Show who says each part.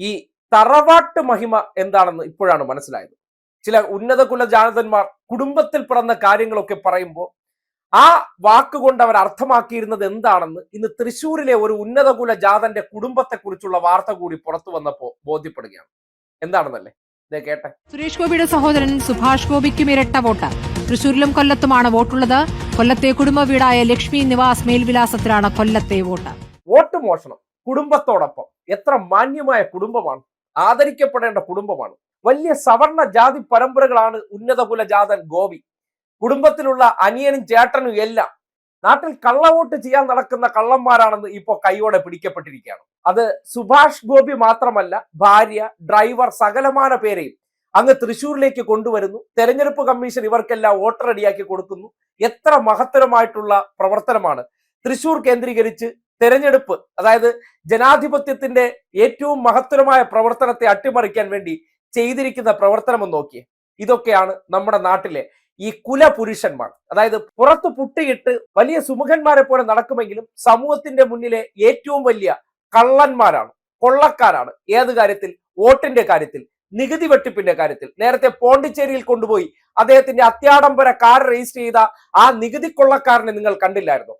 Speaker 1: ഈ തറവാട്ട് മഹിമ എന്താണെന്ന് ഇപ്പോഴാണ് മനസ്സിലായത്. ചില ഉന്നത കുല ജാനതന്മാർ കുടുംബത്തിൽ പിറന്ന കാര്യങ്ങളൊക്കെ പറയുമ്പോൾ ആ വാക്കുകൊണ്ട് അവർ അർത്ഥമാക്കിയിരുന്നത് എന്താണെന്ന് ഇന്ന് തൃശ്ശൂരിലെ ഒരു ഉന്നത കുല ജാതന്റെ കുടുംബത്തെക്കുറിച്ചുള്ള വാർത്ത കൂടി പുറത്തു വന്നപ്പോൾ ബോധ്യപ്പെടുകയാണ്. എന്താണെന്നല്ലേ? ഇതേ കേട്ടെ.
Speaker 2: സുരേഷ് ഗോപിയുടെ സഹോദരൻ സുഭാഷ് ഗോപിക്കും ഇരട്ട വോട്ട്. തൃശൂരിലും കൊല്ലത്തുമാണ് വോട്ടുള്ളത്. കൊല്ലത്തെ കുടുംബ വീടായ ലക്ഷ്മി നിവാസ് മേൽവിലാസത്തിലാണ് കൊല്ലത്തെ വോട്ട്.
Speaker 1: വോട്ട് മോഷണം. കുടുംബത്തോടൊപ്പം. എത്ര മാന്യമായ കുടുംബമാണ്. ആദരിക്കപ്പെടേണ്ട കുടുംബമാണ്. വലിയ സവർണ ജാതി പരമ്പരകളാണ് ഉന്നത കുലജാതൻ ഗോപി. കുടുംബത്തിലുള്ള അനിയനും ചേട്ടനും എല്ലാം നാട്ടിൽ കള്ളവോട്ട് ചെയ്യാൻ നടക്കുന്ന കള്ളന്മാരാണെന്ന് ഇപ്പോ കൈയോടെ പിടിക്കപ്പെട്ടിരിക്കുകയാണ്. അത് സുഭാഷ് ഗോപി മാത്രമല്ല ഭാര്യ ഡ്രൈവർ സകലമാന പേരെയും അങ്ങ് തൃശൂരിലേക്ക് കൊണ്ടുവരുന്നു. തെരഞ്ഞെടുപ്പ് കമ്മീഷൻ ഇവർക്കെല്ലാം വോട്ടർ റെഡിയാക്കി കൊടുക്കുന്നു. എത്ര മഹത്തരമായിട്ടുള്ള പ്രവർത്തനമാണ്. തൃശൂർ കേന്ദ്രീകരിച്ച് തെരഞ്ഞെടുപ്പ് അതായത് ജനാധിപത്യത്തിന്റെ ഏറ്റവും മഹത്തരമായ പ്രവർത്തനത്തെ അട്ടിമറിക്കാൻ വേണ്ടി ചെയ്തിരിക്കുന്ന പ്രവർത്തനം നോക്കിയേ. ഇതൊക്കെയാണ് നമ്മുടെ നാട്ടിലെ ഈ കുലപുരുഷന്മാർ അതായത് പുറത്ത് പുട്ടിയിട്ട് വലിയ സുമുഖന്മാരെ പോലെ നടക്കുമെങ്കിലും സമൂഹത്തിന്റെ മുന്നിലെ ഏറ്റവും വലിയ കള്ളന്മാരാണ് കൊള്ളക്കാരാണ്. ഏത് കാര്യത്തിൽ? വോട്ടിന്റെ കാര്യത്തിൽ നികുതി വെട്ടിപ്പിന്റെ കാര്യത്തിൽ. നേരത്തെ പോണ്ടിച്ചേരിയിൽ കൊണ്ടുപോയി അദ്ദേഹത്തിന്റെ അത്യാഡംബര കാർ രജിസ്റ്റർ ചെയ്ത ആ നികുതി കൊള്ളക്കാരനെ നിങ്ങൾ കണ്ടില്ലായിരുന്നു?